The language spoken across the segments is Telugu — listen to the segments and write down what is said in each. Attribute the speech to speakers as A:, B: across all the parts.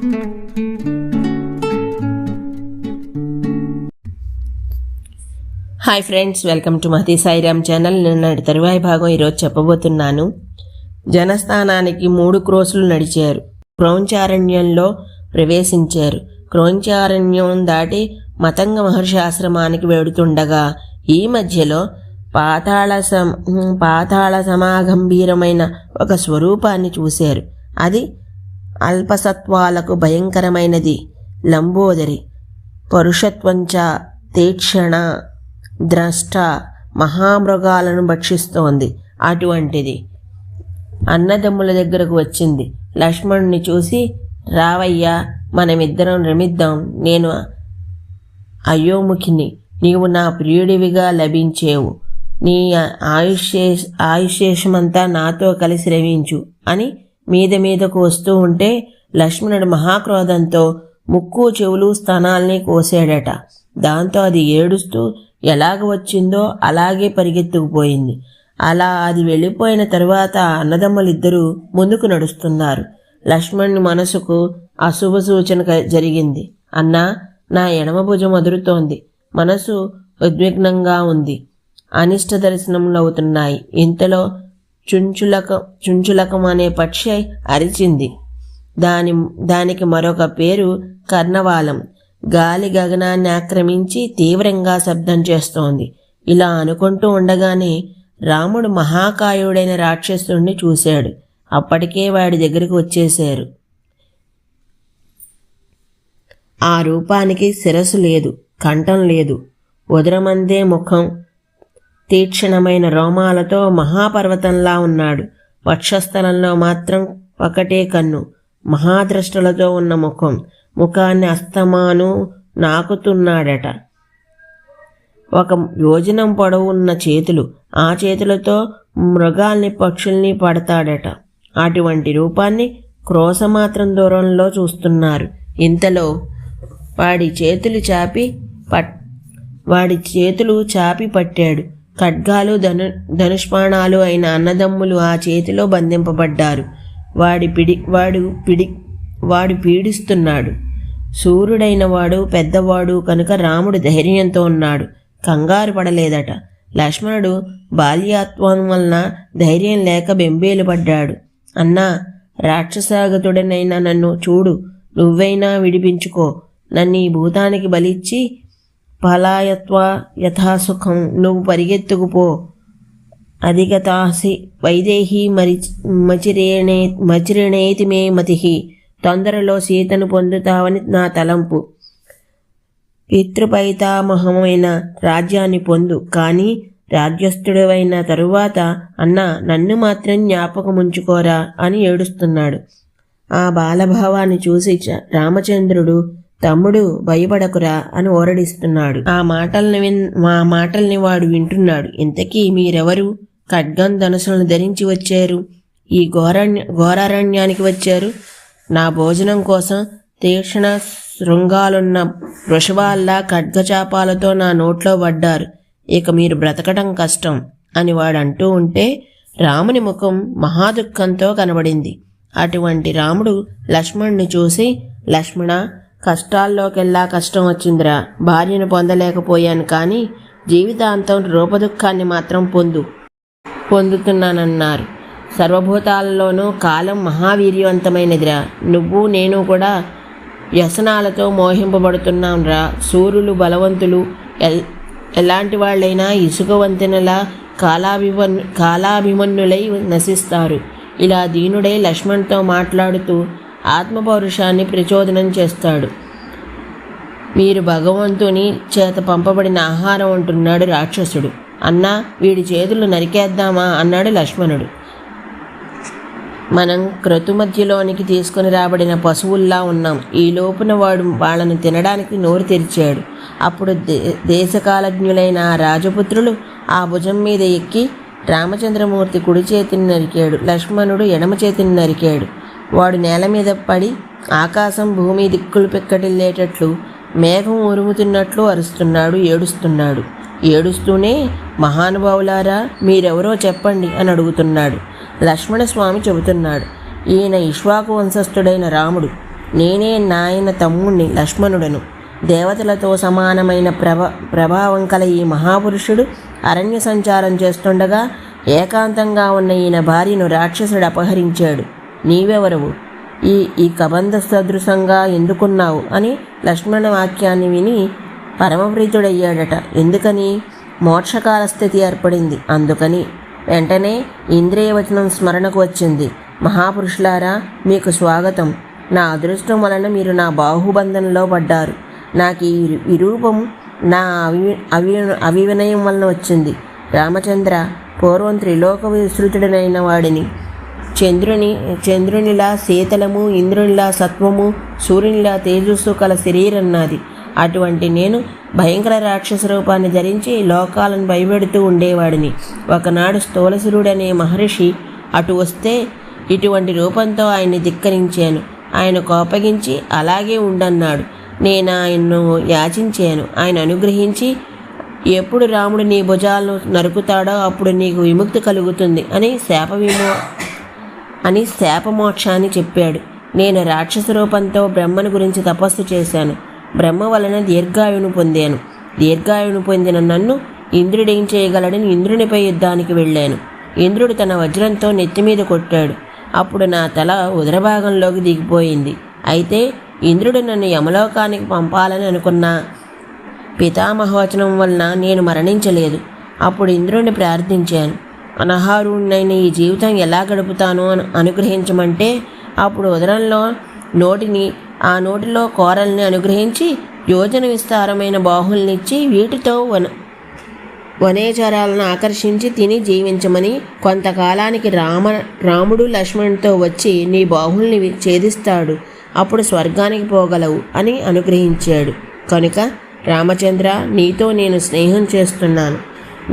A: Hi friends welcome to Mahathi Sairam channel. నిన్నటి తరువాయి భాగం ఈరోజు చెప్పబోతున్నాను. జనస్థానానికి మూడు క్రోసులు నడిచారు. క్రౌంచారణ్యంలో ప్రవేశించారు. క్రౌంచారణ్యం దాటి మతంగ మహర్షి ఆశ్రమానికి వెడుతుండగా ఈ మధ్యలో పాతాళ సమ పాతాళ సమాగంభీరమైన ఒక స్వరూపాన్ని చూశారు. అది అల్పసత్వాలకు భయంకరమైనది. లంబోదరి. పరుషత్వంచ తీక్షణ ద్రష్ట మహామృగాలను భక్షిస్తోంది. అటువంటిది. అన్నదమ్ముల దగ్గరకు వచ్చింది. లక్ష్మణుని చూసి రావయ్యా మనమిద్దరం రమిద్దాం. నేను అయోముఖిని. నీవు నా ప్రియుడివిగా లభించేవు. నీ ఆయుష్యే ఆయుష్యేషమంతా నాతో కలిసి రమించు అని మీద మీదకు వస్తూ ఉంటే లక్ష్మణుడు మహాక్రోధంతో ముక్కు చెవులు స్థానాల్ని కోసాడట. దాంతో అది ఏడుస్తూ ఎలాగ వచ్చిందో అలాగే పరిగెత్తుకుపోయింది. అలా అది వెళ్ళిపోయిన తరువాత అన్నదమ్ములిద్దరూ ముందుకు నడుస్తున్నారు. లక్ష్మణుని మనసుకు అశుభ సూచన క- జరిగింది. అన్నా నా ఎడమ భుజం అదురుతోంది. మనసు ఉద్విగ్నంగా ఉంది. అనిష్ట దర్శనములు అవుతున్నాయి. ఇంతలో చుంచులక చుంచులకం అనే పక్షి అరిచింది. దాని దానికి మరొక పేరు కర్ణవాలం. గాలి గగనాన్ని ఆక్రమించి తీవ్రంగా శబ్దం చేస్తోంది. ఇలా అనుకుంటూ ఉండగానే రాముడు మహాకాయుడైన రాక్షసుడిని చూశాడు. అప్పటికే వాడి దగ్గరికి వచ్చేశారు. ఆ రూపానికి శిరస్సు లేదు కంఠం లేదు. ఉదరమందే ముఖం తీక్షణమైన రోమాలతో మహాపర్వతంలా ఉన్నాడు. వక్షస్థలంలో మాత్రం ఒకటే కన్ను మహాద్రష్టలతో ఉన్న ముఖం. ముఖాన్ని అస్తమాను నాకుతున్నాడట. ఒక యోజనం పొడవు ఉన్న చేతులు ఆ చేతులతో మృగాల్ని పక్షుల్ని పడతాడట. అటువంటి రూపాన్ని క్రోసమాత్రం దూరంలో చూస్తున్నారు. ఇంతలో వాడి చేతులు చాపి పట్ వాడి చేతులు చాపి పట్టాడు. ఖడ్గాలు ధను ధనుష్పాణాలు అయిన అన్నదమ్ములు ఆ చేతిలో బంధింపబడ్డారు. వాడి పిడి వాడు పిడి వాడు పీడిస్తున్నాడు. సూర్యుడైన వాడు పెద్దవాడు కనుక రాముడు ధైర్యంతో ఉన్నాడు. కంగారు పడలేదట. లక్ష్మణుడు బాల్యాత్వం వలన ధైర్యం లేక బెంబేలు పడ్డాడు. అన్నా రాక్షసాగతుడనైనా నన్ను చూడు. నువ్వైనా విడిపించుకో. నన్ను ఈ భూతానికి బలిచ్చి పలాయత్వ యథాసుఖం. నువ్వు పరిగెత్తుకుపో. అధిగతాసి వైదేహి మరి మచిరేణే మచిరేణేతి మే మతి తొందరలో సీతను పొందుతావని నా తలంపు. పితృపైతామహమైన రాజ్యాన్ని పొందు. కానీ రాజ్యస్థుడవైన తరువాత అన్న నన్ను మాత్రం జ్ఞాపకముంచుకోరా అని ఏడుస్తున్నాడు. ఆ బాలభావాన్ని చూసి చ- రామచంద్రుడు తమ్ముడు భయపడకురా అని ఓరడిస్తున్నాడు. ఆ మాటల్ని విన్ మా మాటల్ని వాడు వింటున్నాడు. ఇంతకీ మీరెవరు? ఖడ్గం ధనుసులను ధరించి వచ్చారు. ఈ ఘోరణ్య ఘోరారణ్యానికి వచ్చారు. నా భోజనం కోసం తీక్షణ శృంగాలున్న వృషభాల్లా ఖడ్గచాపాలతో నా నోట్లో పడ్డారు. ఇక మీరు బ్రతకడం కష్టం అని వాడు అంటూ ఉంటే రాముని ముఖం మహాదుఃఖంతో కనబడింది. అటువంటి రాముడు లక్ష్మణ్ణి చూసి లక్ష్మణ కష్టాల్లోకెల్లా కష్టం వచ్చిందిరా. భార్యను పొందలేకపోయాను కానీ జీవితాంతం రూపదుఖాన్ని మాత్రం పొందు పొందుతున్నానన్నారు. సర్వభూతాలలోనూ కాలం మహావీర్యవంతమైనదిరా. నువ్వు నేను కూడా వ్యసనాలతో మోహింపబడుతున్నాంరా. సూర్యులు బలవంతులు ఎల్ ఎలాంటి వాళ్ళైనా ఇసుక వంతెనలా కాలాభిమన్ కాలాభిమన్యులై నశిస్తారు. ఇలా దీనుడై లక్ష్మణ్తో మాట్లాడుతూ ఆత్మపౌరుషాన్ని ప్రచోదనం చేస్తాడు. మీరు భగవంతుని చేత పంపబడిన ఆహారం అంటున్నాడు రాక్షసుడు. అన్నా వీడి చేతులు నరికేద్దామా? అన్నాడు లక్ష్మణుడు. మనం క్రతుమధ్యలోనికి తీసుకుని రాబడిన పశువుల్లా ఉన్నాం. ఈ లోపున వాడు వాళ్ళని తినడానికి నోరు తెరిచాడు. అప్పుడు దే దేశకాలజ్ఞులైన ఆ రాజపుత్రులు ఆ భుజం మీద ఎక్కి రామచంద్రమూర్తి కుడి చేతిని నరికాడు. లక్ష్మణుడు ఎడమ చేతిని నరికాడు. వాడు నేల మీద పడి ఆకాశం భూమి దిక్కులు పిక్కటిల్లేటట్లు మేఘం ఉరుముతున్నట్లు అరుస్తున్నాడు ఏడుస్తున్నాడు. ఏడుస్తూనే మహానుభావులారా మీరెవరో చెప్పండి అని అడుగుతున్నాడు. లక్ష్మణస్వామి చెబుతున్నాడు ఈయన ఇష్వాకు వంశస్థుడైన రాముడు. నేనే నాయన తమ్ముణ్ణి లక్ష్మణుడను. దేవతలతో సమానమైన ప్రభ ప్రభావం కల ఈ మహాపురుషుడు అరణ్య సంచారం చేస్తుండగా ఏకాంతంగా ఉన్న ఈయన భార్యను రాక్షసుడు అపహరించాడు. నీవెవరవు? ఈ ఈ కబంధ సదృశంగా ఎందుకున్నావు? అని లక్ష్మణ వాక్యాన్ని విని పరమప్రీతుడయ్యాడట ఎందుకని? మోక్షకాల స్థితి ఏర్పడింది. అందుకని వెంటనే ఇంద్రియవచనం స్మరణకు వచ్చింది. మహాపురుషులారా మీకు స్వాగతం. నా అదృష్టం వలన మీరు నా బాహుబంధంలో పడ్డారు. నాకు ఈ విరూపం నా అవి అవి అవివినయం వలన వచ్చింది. రామచంద్ర పూర్వం త్రిలోక విస్తృతుడనైన వాడిని చంద్రుని చంద్రునిలా శీతలము ఇంద్రునిలా సత్వము సూర్యునిలా తేజస్సు కల శరీరం నాది అటువంటి నేను భయంకర రాక్షస రూపాన్ని ధరించి లోకాలను భయపెడుతూ ఉండేవాడిని. ఒకనాడు స్థూలసురుడనే మహర్షి అటు వస్తే ఇటువంటి రూపంతో ఆయన్ని ధిక్కరించాను. ఆయన కోపగించి అలాగే ఉండన్నాడు. నేను ఆయన్ను యాచించాను. ఆయన అనుగ్రహించి ఎప్పుడు రాముడు నీ భుజాలను నరుకుతాడో అప్పుడు నీకు విముక్తి కలుగుతుంది అని శాప విమో అని శాపమోక్షాన్ని చెప్పాడు. నేను రాక్షస రూపంతో బ్రహ్మను గురించి తపస్సు చేశాను. బ్రహ్మ వలన దీర్ఘాయువును పొందాను. దీర్ఘాయువును పొందిన నన్ను ఇంద్రుడేం చేయగలడని ఇంద్రునిపై యుద్ధానికి వెళ్ళాను. ఇంద్రుడు తన వజ్రంతో నెత్తి మీద కొట్టాడు. అప్పుడు నా తల ఉదరభాగంలోకి దిగిపోయింది. అయితే ఇంద్రుడు నన్ను యమలోకానికి పంపాలని అనుకున్నా పితామహవచనం వలన నేను మరణించలేదు. అప్పుడు ఇంద్రుడిని ప్రార్థించాను. అనహారుణ్ణైన ఈ జీవితం ఎలా గడుపుతాను అని అనుగ్రహించమంటే అప్పుడు ఉదరంలో నోటిని ఆ నోటిలో కోరల్ని అనుగ్రహించి యోజన విస్తారమైన బాహుల్నిచ్చి వీటితో వన వనేచరాలను ఆకర్షించి తిని జీవించమని కొంతకాలానికి రామ రాముడు లక్ష్మణుడితో వచ్చి నీ బాహుల్ని ఛేదిస్తాడు అప్పుడు స్వర్గానికి పోగలవు అని అనుగ్రహించాడు. కనుక రామచంద్ర నీతో నేను స్నేహం చేస్తున్నాను.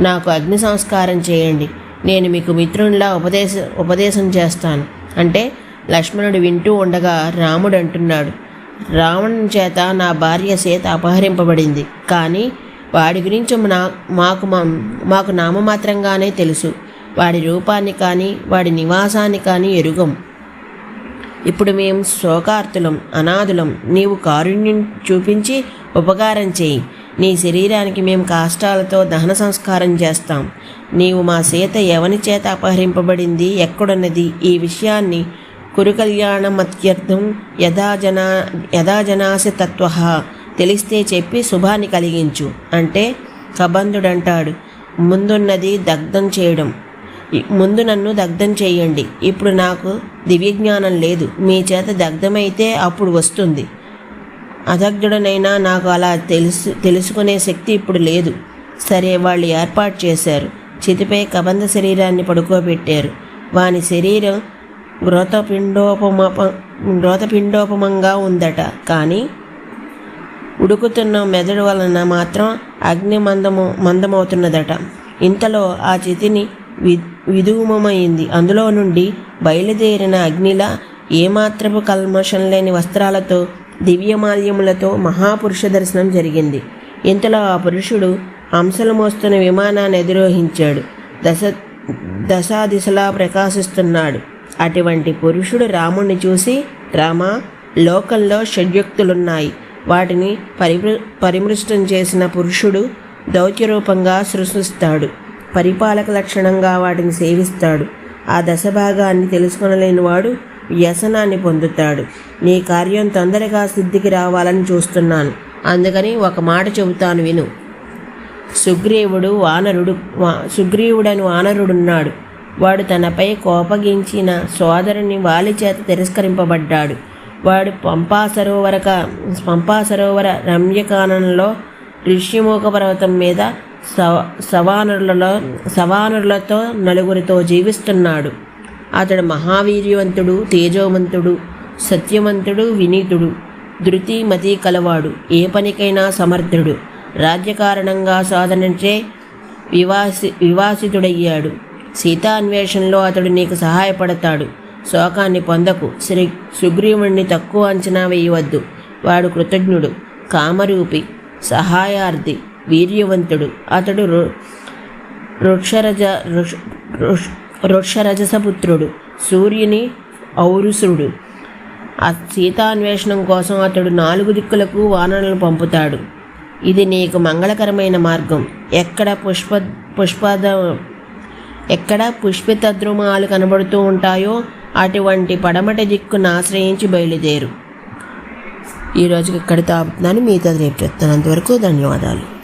A: నాకు అగ్ని సంస్కారం చేయండి. నేను మీకు మిత్రునిలా ఉపదేశ ఉపదేశం చేస్తాను. అంటే లక్ష్మణుడు వింటూ ఉండగా రాముడు అంటున్నాడు రావణుని చేత నా భార్య సీత అపహరింపబడింది. కానీ వాడి గురించి నా మాకు మాకు నామమాత్రంగానే తెలుసు. వాడి రూపాన్ని కానీ వాడి నివాసాన్ని కానీ ఎరుగం. ఇప్పుడు మేము శోకార్తులం అనాథులం. నీవు కారుణ్యం చూపించి ఉపకారం చేయి. నీ శరీరానికి మేము కాష్టాలతో దహన సంస్కారం చేస్తాం. నీవు మా సీత ఎవని చేత అపహరింపబడింది? ఎక్కడున్నది? ఈ విషయాన్ని కురు కళ్యాణమత్యర్థం యథాజనా యథాజనాసి తత్వ తెలిస్తే చెప్పి శుభాన్ని కలిగించు. అంటే కబంధుడంటాడు ముందున్నది దగ్ధం చేయడం. ముందు నన్ను దగ్ధం చేయండి. ఇప్పుడు నాకు దివ్యజ్ఞానం లేదు. మీ చేత దగ్ధమైతే అప్పుడు వస్తుంది. అదగ్ధుడనైనా నాకు అలా తెలుసు తెలుసుకునే శక్తి ఇప్పుడు లేదు. సరే వాళ్ళు ఏర్పాటు చేశారు. చితిపై కబంధ శరీరాన్ని పడుకోబెట్టారు. వాని శరీరం గ్రోతపిండోపమ వ్రతపిండోపమంగా ఉందట. కానీ ఉడుకుతున్న మెదడు వలన మాత్రం అగ్ని మందము మందమవుతున్నదట. ఇంతలో ఆ చితిని వి విధూమమైంది. అందులో నుండి బయలుదేరిన అగ్నిలా ఏమాత్రపు కల్మషం లేని వస్త్రాలతో దివ్యమాల్యములతో మహాపురుష దర్శనం జరిగింది. ఇంతలో ఆ పురుషుడు అంశలు మోస్తున్న విమానాన్ని ఎదురోహించాడు. దశ దశాదిశలా ప్రకాశిస్తున్నాడు. అటువంటి పురుషుడు రాముణ్ణి చూసి రామ లోకంలో షడ్యుక్తులున్నాయి. వాటిని పరిమృ పరిమృష్టం చేసిన పురుషుడు దౌత్యరూపంగా సృష్టిస్తాడు. పరిపాలక లక్షణంగా వాటిని సేవిస్తాడు. ఆ దశభాగాన్ని తెలుసుకొనలేనివాడు వ్యసనాన్ని పొందుతాడు. నీ కార్యం తొందరగా సిద్ధికి రావాలని చూస్తున్నాను. అందుకని ఒక మాట చెబుతాను విను. సుగ్రీవుడు వానరుడు సుగ్రీవుడని వానరుడున్నాడు. వాడు తనపై కోపగించిన సోదరుని వాలి చేత తిరస్కరింపబడ్డాడు. వాడు పంపా సరోవరక పంపా సరోవర రమ్యకానంలో ఋష్యముఖ పర్వతం మీద సవ సవానరులలో సవానరులతో నలుగురితో జీవిస్తున్నాడు. అతడు మహావీర్యవంతుడు తేజోవంతుడు సత్యవంతుడు వినీతుడు ధృతి మతి కలవాడు ఏ పనికైనా సమర్థుడు రాజ్యకారణంగా సాధనంచే వివాసి వివాసితుడయ్యాడు. సీతా అన్వేషణలో అతడు నీకు సహాయపడతాడు. శోకాన్ని పొందకు. శ్రీ సుగ్రీవుణ్ణి తక్కువ అంచనా వేయవద్దు. వాడు కృతజ్ఞుడు కామరూపి సహాయార్థి వీర్యవంతుడు. అతడు వృక్షరజ వృక్షరజసపుత్రుడు సూర్యుని ఔరుసుడు. ఆ సీతాన్వేషణం కోసం అతడు నాలుగు దిక్కులకు వానరులను పంపుతాడు. ఇది నీకు మంగళకరమైన మార్గం. ఎక్కడ పుష్ప పుష్పద ఎక్కడ పుష్పితద్రుమాలు కనబడుతూ ఉంటాయో అటువంటి పడమటి దిక్కును ఆశ్రయించి బయలుదేరు. ఈ రోజుకి ఇక్కడితో ఆపుతున్నాను. మీతో రేపు చెప్తాను. అంతవరకు ధన్యవాదాలు.